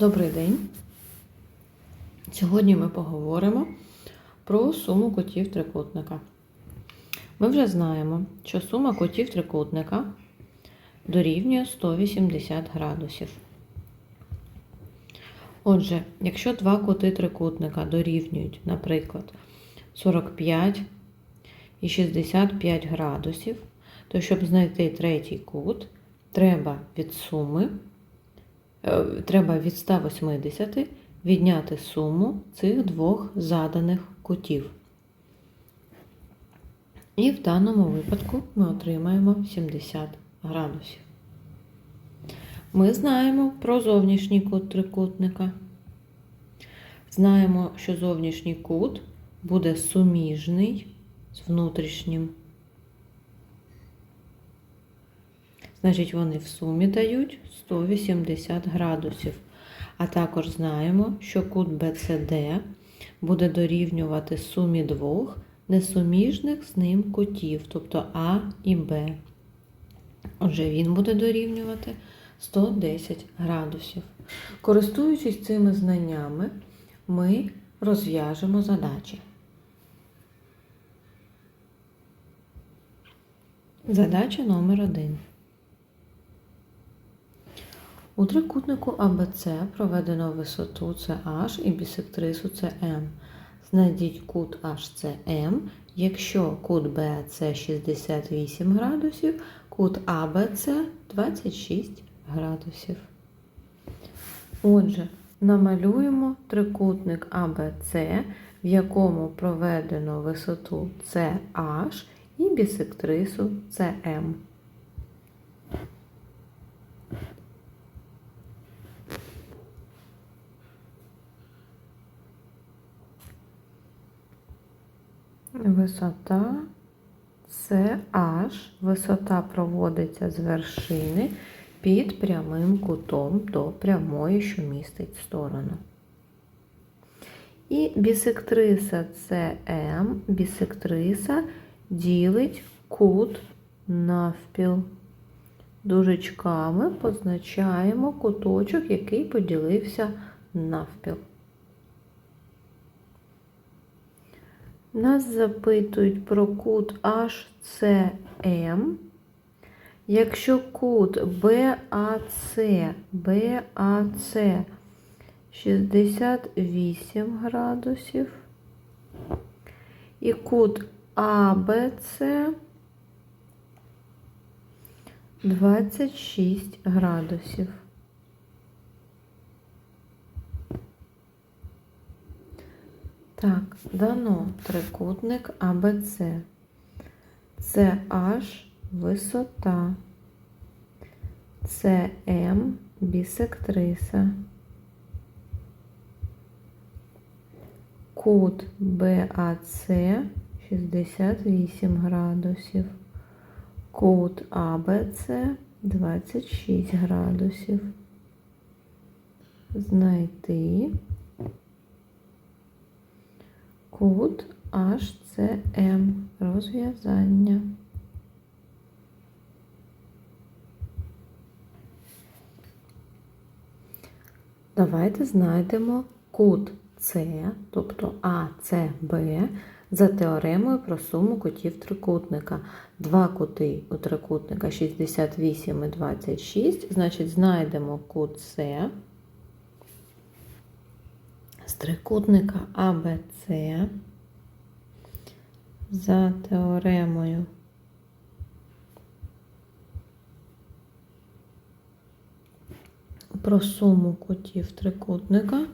Добрий день. Сьогодні ми поговоримо про суму кутів трикутника. Ми вже знаємо, що сума кутів трикутника дорівнює 180 градусів. Отже, якщо два кути трикутника дорівнюють, наприклад, 45 і 65 градусів, то щоб знайти третій кут, треба від суми треба від 180 відняти суму цих двох заданих кутів. І в даному випадку ми отримаємо 70 градусів. Ми знаємо про зовнішній кут трикутника. Знаємо, що зовнішній кут буде суміжний з внутрішнім. Значить, вони в сумі дають 180 градусів. А також знаємо, що кут BCD буде дорівнювати сумі двох несуміжних з ним кутів, тобто А і Б. Отже, він буде дорівнювати 110 градусів. Користуючись цими знаннями, ми розв'яжемо задачі. Задача номер 1. У трикутнику АБЦ проведено висоту CH і бісектрису CM. Знайдіть кут HCM, якщо кут BC 68 градусів, кут ABC 26 градусів. Отже, намалюємо трикутник ABC, в якому проведено висоту CH і бісектрису CM. Висота це H. Висота проводиться з вершини під прямим кутом до прямої, що містить сторону. І бісектриса CM, бісектриса ділить кут навпіл. Дужечками позначаємо куточок, який поділився навпіл. Нас запитують про кут HCM. Якщо кут BAC, BAC 68 градусів і кут ABC 26 градусів. Так, дано трикутник АБЦ. Це H висота. Це М бісектриса. Кут БАЦ 68 градусів. Кут АБЦ 26 градусів. Знайти кут HCM розв'язання. Давайте знайдемо кут С, тобто АЦБ, за теоремою про суму кутів трикутника. Два кути у трикутника 68 і 26, значить, знайдемо кут С трикутника АБЦ за теоремою про суму кутів трикутника.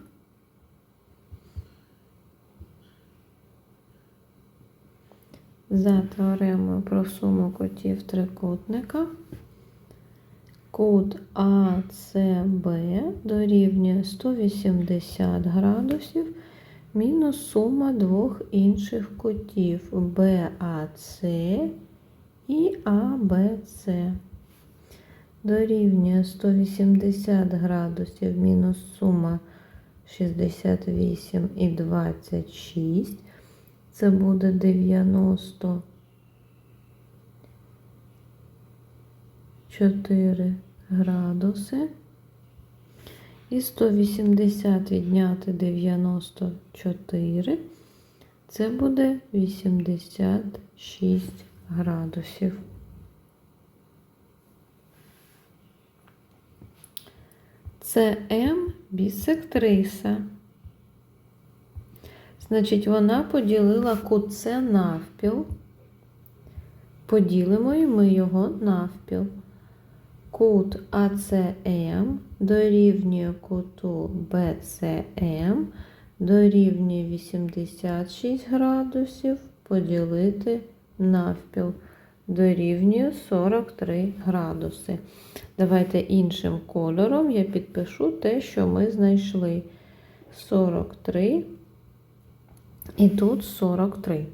За теоремою про суму кутів трикутника. Кут АЦБ дорівнює 180 градусів мінус сума двох інших кутів БАЦ і АБЦ. Дорівнює 180 градусів мінус сума 68 і 26. Це буде 90. 4 градуси. І 180 відняти 94. Це буде 86 градусів. Це М бісектриса. Значить, вона поділила кут С навпіл. Поділимо і ми його навпіл. Кут АЦМ дорівнює куту БЦМ дорівнює 86 градусів поділити навпіл дорівнює 43 градуси. Давайте іншим кольором я підпишу те, що ми знайшли. 43 і тут 43.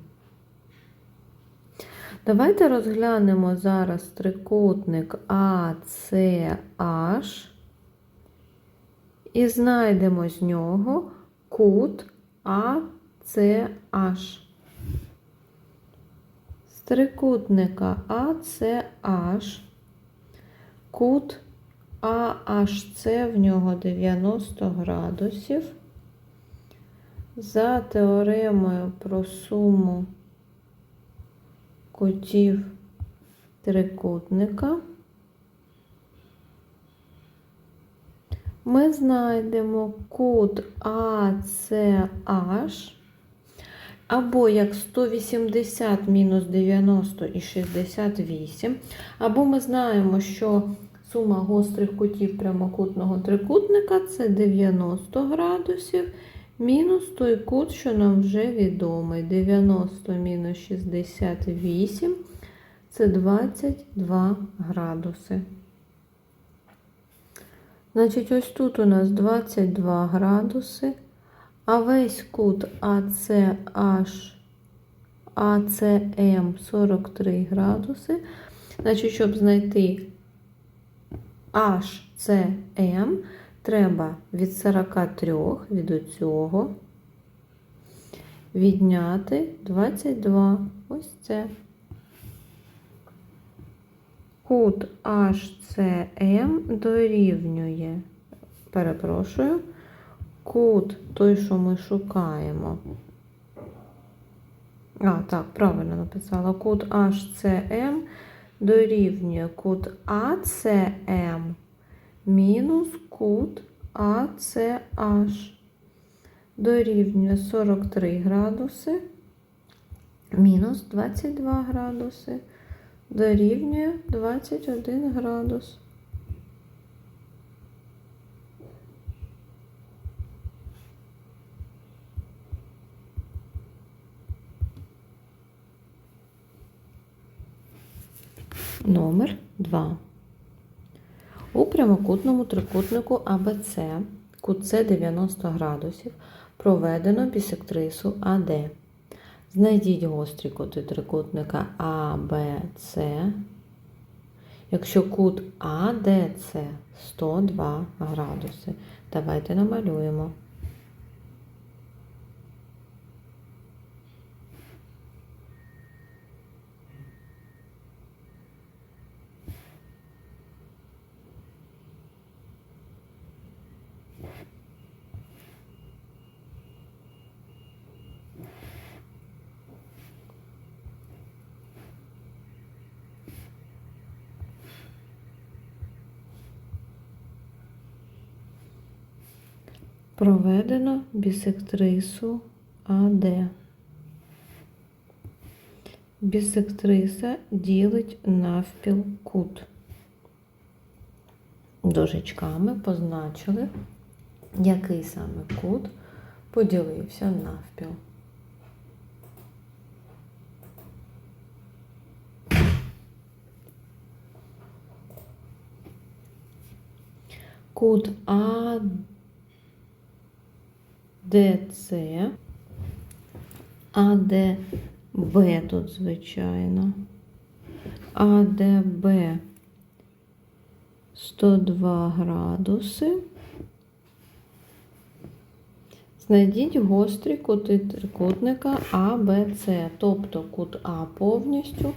Давайте розглянемо зараз трикутник ACH і знайдемо з нього кут ACH. З трикутника ACH кут AHC в нього 90 градусів. За теоремою про суму кутів трикутника ми знайдемо кут ACH або як 180 мінус 90 і 68, або ми знаємо, що сума гострих кутів прямокутного трикутника це 90 градусів. Мінус той кут, що нам вже відомий. 90 мінус 68 це 22 градуси. Значить, ось тут у нас 22 градуси, а весь кут ACH, ACM 43 градуси. Значить, щоб знайти HCM, Треба від 43 від цього відняти 22. Ось це. Кут HCM дорівнює, перепрошую, кут той, що ми шукаємо. А, так, правильно написала. Кут HCM дорівнює кут ACM мінус кут ACH дорівнює 43 градуси мінус 22 градуси дорівнює 21 градус. Номер 2. У прямокутному трикутнику АБЦ кут С 90 градусів проведено бісектрису АД. Знайдіть гострі кути трикутника АБЦ. Якщо кут АДЦ 102 градуси. Давайте намалюємо. Проведено бісектрису АД. Бісектриса ділить навпіл кут. Дужечками позначили, який саме кут поділився навпіл. Кут АД ДЦ, АДБ тут, звичайно, АДБ 102 градуси. Знайдіть гострі кути трикутника АБЦ, тобто кут А повністю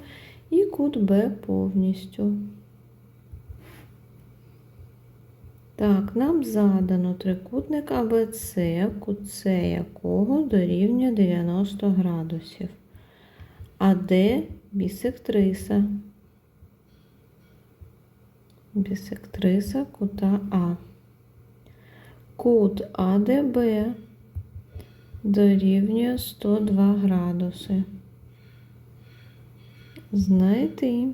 і кут Б повністю. Так, нам задано трикутник АБЦ, кут С якого дорівнює 90 градусів. А де бісектриса? Бісектриса кута А. Кут АДБ дорівнює 102 градуси. Знайти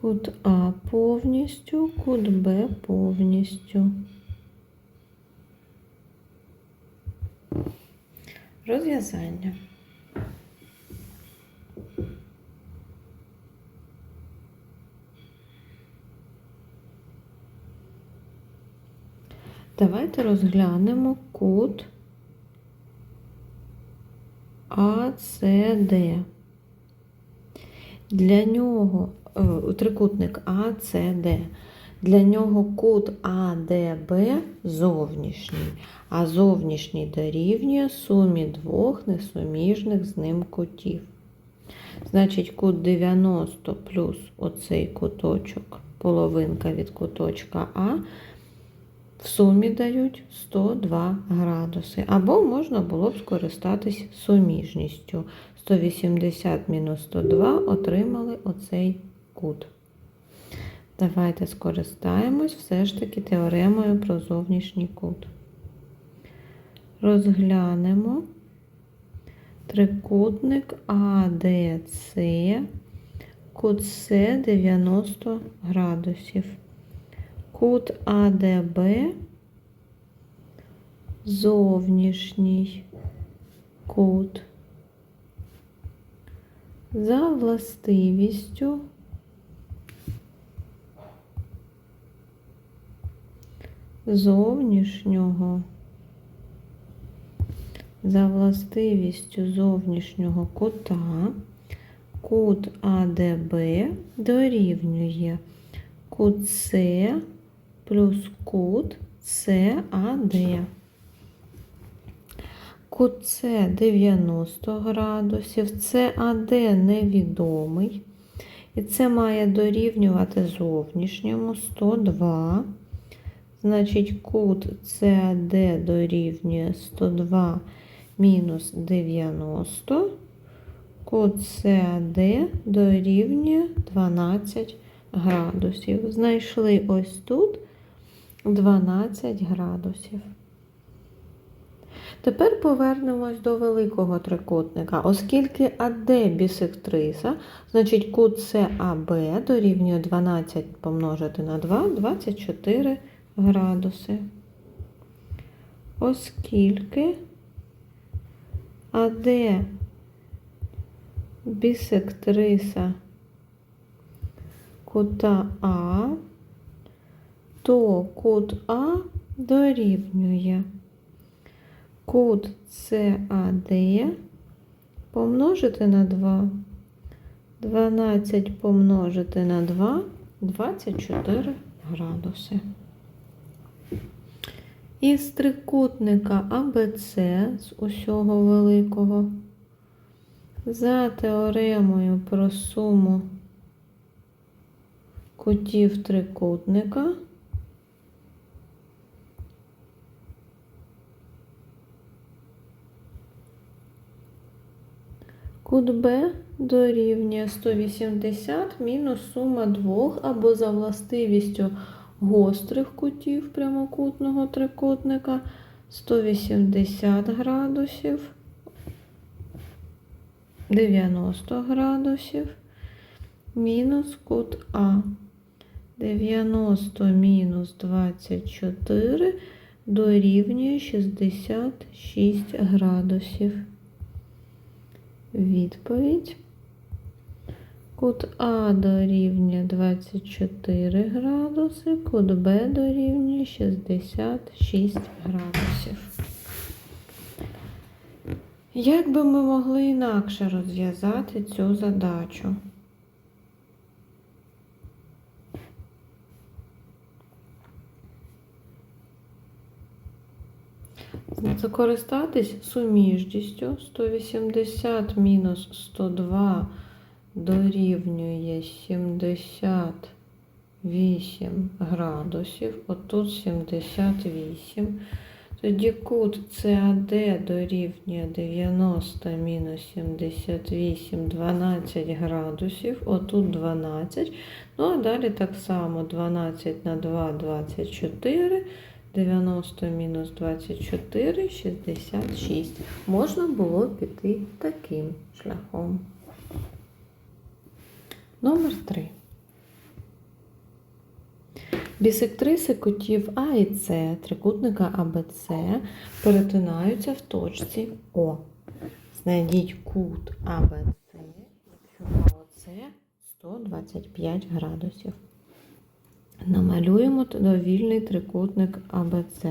кут А повністю, кут Б повністю. Розв'язання. Давайте розглянемо кут АЦД. Для нього е, трикутник АЦД. Для нього кут АДБ зовнішній, а зовнішній дорівнює сумі двох несуміжних з ним кутів. Значить, кут 90 плюс оцей куточок, половинка від куточка А, в сумі дають 102 градуси. Або можна було б скористатись суміжністю. 180 мінус 102 отримали оцей кут. Давайте скористаємось все ж таки теоремою про зовнішній кут. Розглянемо трикутник АДЦ, кут С 90 градусів. Кут АДБ зовнішній кут. За властивістю. Зовнішнього, за властивістю зовнішнього кута, кут АДБ дорівнює кут С плюс кут САД. С 90 градусів, САД невідомий. І це має дорівнювати зовнішньому 102. Значить, кут САД дорівнює 102 мінус 90. Кут САД дорівнює 12 градусів. Знайшли ось тут 12 градусів. Тепер повернемось до великого трикутника. Оскільки АД бісектриса, значить кут САБ дорівнює 12 помножити на 2 24 градуси. Оскільки АД бісектриса кута А, то кут А дорівнює кут САД помножити на 2. 12 помножити на 2 24 градуси. Із трикутника АБЦ з усього великого за теоремою про суму кутів трикутника Кут Б дорівнює 180 мінус сума двох або за властивістю гострих кутів прямокутного трикутника 180 градусів, 90 градусів, мінус кут А. 90 мінус 24 дорівнює 66 градусів. Відповідь. Кут А дорівнює 24 градуси, кут Б дорівнює 66 градусів. Як би ми могли інакше розв'язати цю задачу? Закористатись суміжністю 180 мінус 102 дорівнює 76 8 градусів, отут 78. Тоді кут САД дорівнює 90 мінус 78, 12 градусів, отут 12. Ну, а далі так само 12 на 2, 24, 90 мінус 24, 66. Можна було піти таким шляхом. Номер 3. Бісектриси кутів А і С трикутника АБЦ перетинаються в точці О. Знайдіть кут АБЦ, якщо АОЦ 125 градусів. Намалюємо довільний трикутник АБЦ.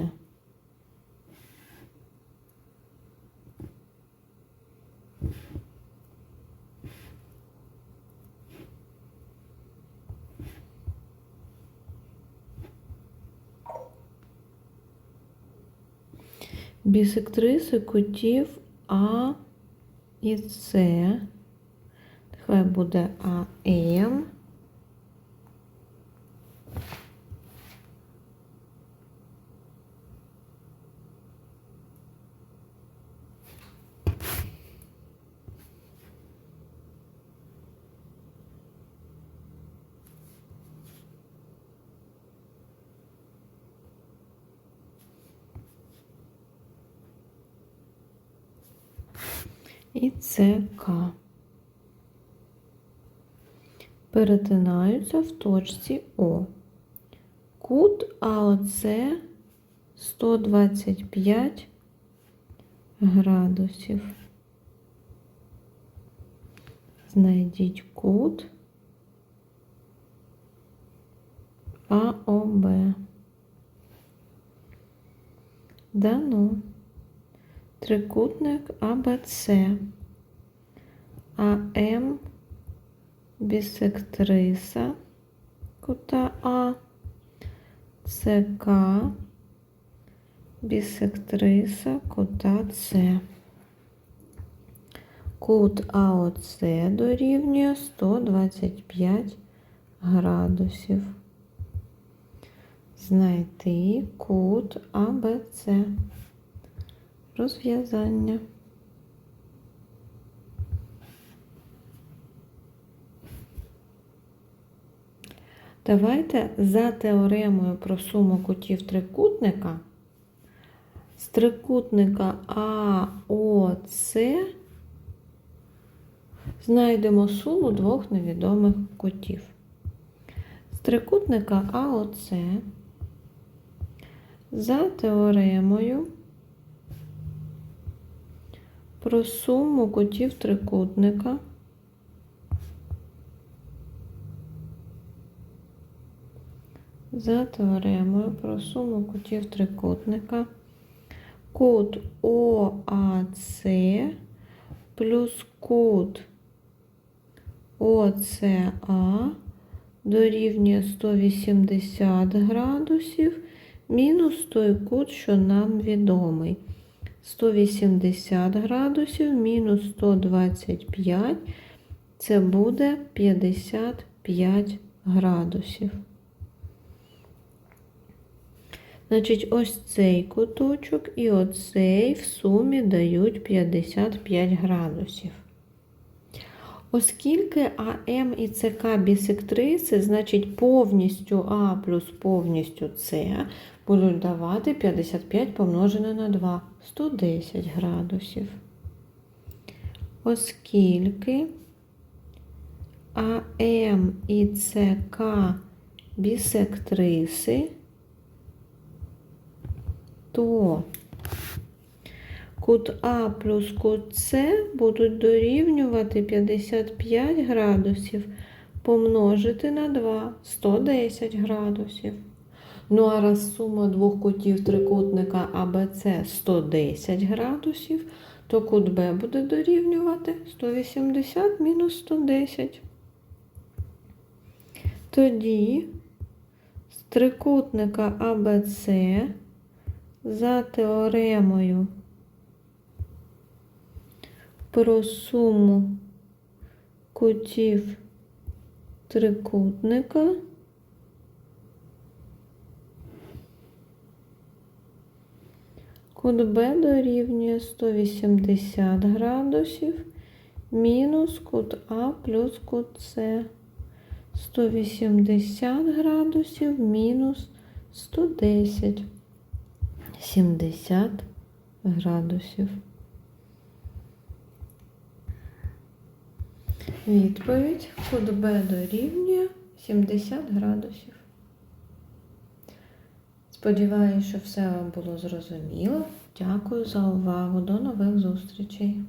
Бісектриси кутів А і С. Хай буде АМ. ЦК. Перетинаються в точці О. Кут АОЦ 125 градусів. Знайдіть кут АОБ. Дано трикутник АБЦ, АМ бісектриса кута А, ЦК бісектриса кута С. Кут АОЦ дорівнює 125 градусів. Знайти кут АБЦ. Розв'язання. Давайте за теоремою про суму кутів трикутника з трикутника АОЦ знайдемо суму двох невідомих кутів. З трикутника АОЦ за теоремою про суму кутів трикутника за теоремою про суму кутів трикутника кут ОАЦ плюс кут ОЦА дорівнює 180 градусів мінус той кут, що нам відомий. 180 градусів мінус 125 це буде 55 градусів. Значить, ось цей куточок і оцей в сумі дають 55 градусів. Оскільки АМ і ЦК бісектриси, значить повністю А плюс повністю С будуть давати 55 помножене на 2, 110 градусів. Оскільки АМ і ЦК бісектриси, то кут А плюс кут С будуть дорівнювати 55 градусів помножити на 2 110 градусів. Ну, а раз сума двох кутів трикутника АБЦ 110 градусів, то кут Б буде дорівнювати 180 мінус 110. Тоді з трикутника АБЦ за теоремою про суму кутів трикутника. Кут Б дорівнює 180 градусів мінус кут А плюс кут С. 180 градусів мінус 110. 70 градусів. Відповідь кут Б дорівнює 70 градусів. Сподіваюся, що все вам було зрозуміло. Дякую за увагу. До нових зустрічей!